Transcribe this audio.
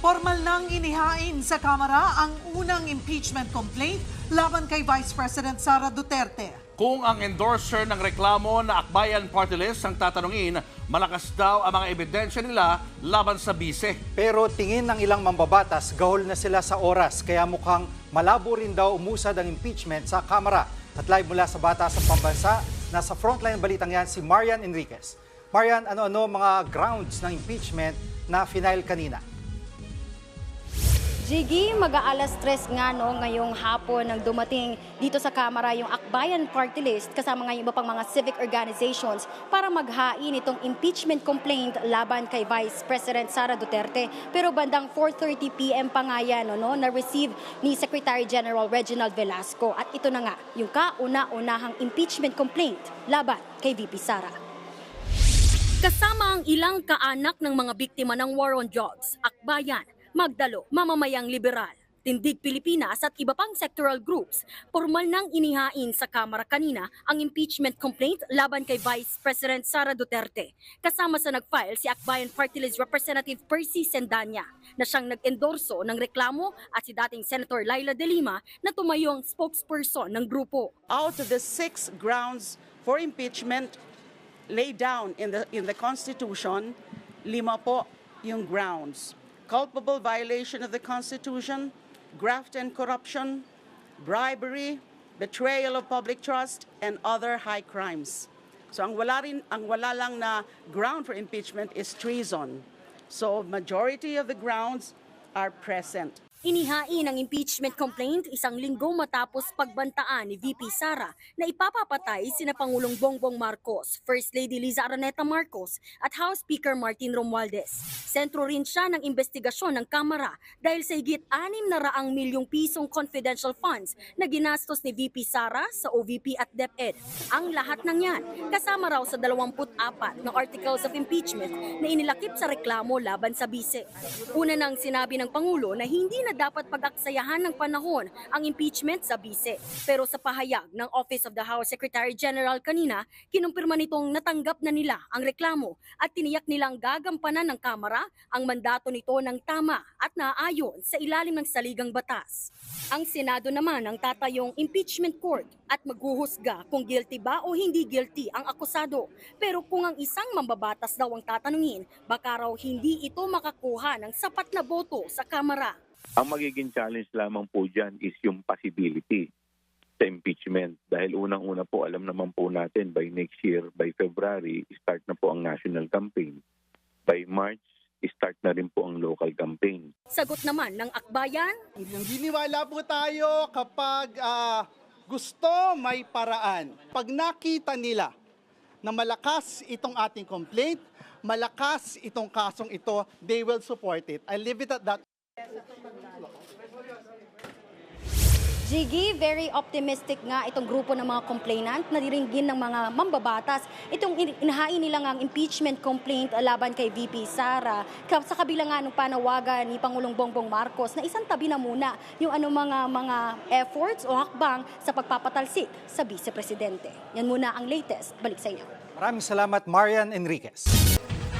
Formal nang inihain sa Kamara ang unang impeachment complaint laban kay Vice President Sara Duterte. Kung ang endorser ng reklamo na Akbayan Party List ang tatanungin, malakas daw ang mga ebidensya nila laban sa bise. Pero tingin ng ilang mambabatas, gahol na sila sa oras kaya mukhang malabo rin daw umusad ang impeachment sa Kamara. At live mula sa Bata sa Pambansa, nasa frontline balitang yan si Marian Enriquez. Marian, ano-ano mga grounds ng impeachment na final kanina? Jiggy, mag-aalas tres nga no, ngayong hapon nang dumating dito sa Kamara yung Akbayan Party List kasama nga iba pang mga civic organizations para maghain itong impeachment complaint laban kay Vice President Sara Duterte. Pero bandang 4.30pm pa nga yan no, no, na-receive ni Secretary General Reginald Velasco. At ito na nga, yung kauna-unahang impeachment complaint laban kay VP Sara. Kasama ang ilang kaanak ng mga biktima ng war on drugs, Akbayan, Magdalo, Mamamayang Liberal, Tindig Pilipinas at iba pang sectoral groups, formal nang inihain sa Kamara kanina ang impeachment complaint laban kay Vice President Sara Duterte. Kasama sa nag-file si Akbayan Party Representative Percy Sendanya na siyang nag-endorso ng reklamo at si dating Senator Laila De Lima na tumayong spokesperson ng grupo. out of the six grounds for impeachment laid down in the, in the Constitution, lima po yung grounds. Culpable violation of the Constitution, graft and corruption, bribery, betrayal of public trust, and other high crimes. So ang wala, rin, ang wala lang na ground for impeachment is treason. So majority of the grounds are present. Inihain ang impeachment complaint isang linggo matapos pagbantaan ni VP Sara na ipapapatay sina Pangulong Bongbong Marcos, First Lady Liza Araneta Marcos at House Speaker Martin Romualdez. Sentro rin siya ng investigasyon ng Kamara dahil sa higit 6 na raang milyong pisong confidential funds na ginastos ni VP Sara sa OVP at DepEd. Ang lahat ng yan kasama raw sa 24 na articles of impeachment na inilakip sa reklamo laban sa bise. Una nang sinabi ng Pangulo na hindi na dapat pag-aksayahan ng panahon ang impeachment sa bise. Pero sa pahayag ng Office of the House Secretary General kanina, kinumpirma nitong natanggap na nila ang reklamo at tiniyak nilang gagampanan ng Kamara ang mandato nito ng tama at naaayon sa ilalim ng saligang batas. Ang Senado naman ang tatayong impeachment court at maghuhusga kung guilty ba o hindi guilty ang akusado. Pero kung ang isang mambabatas daw ang tatanungin, baka raw hindi ito makakuha ng sapat na boto sa Kamara. Ang magiging challenge lamang po dyan is yung possibility sa impeachment. Dahil unang-una po, alam naman po natin by next year, by February, start na po ang national campaign. By March, start na rin po ang local campaign. Sagot naman ng akbayan, Naniniwala po tayo kapag ah, gusto may paraan. Pag nakita nila na malakas itong ating complaint, malakas itong kasong ito, they will support it. I leave it at that. Jiggy, very optimistic nga itong grupo ng mga complainant na diringgin ng mga mambabatas. Itong in- inahain nila nga ang impeachment complaint laban kay VP Sara sa kabila nga ng panawagan ni Pangulong Bongbong Marcos na isang tabi na muna yung ano mga mga efforts o hakbang sa pagpapatalsik sa Vice Presidente. Yan muna ang latest. Balik sa inyo. Maraming salamat Marian Enriquez.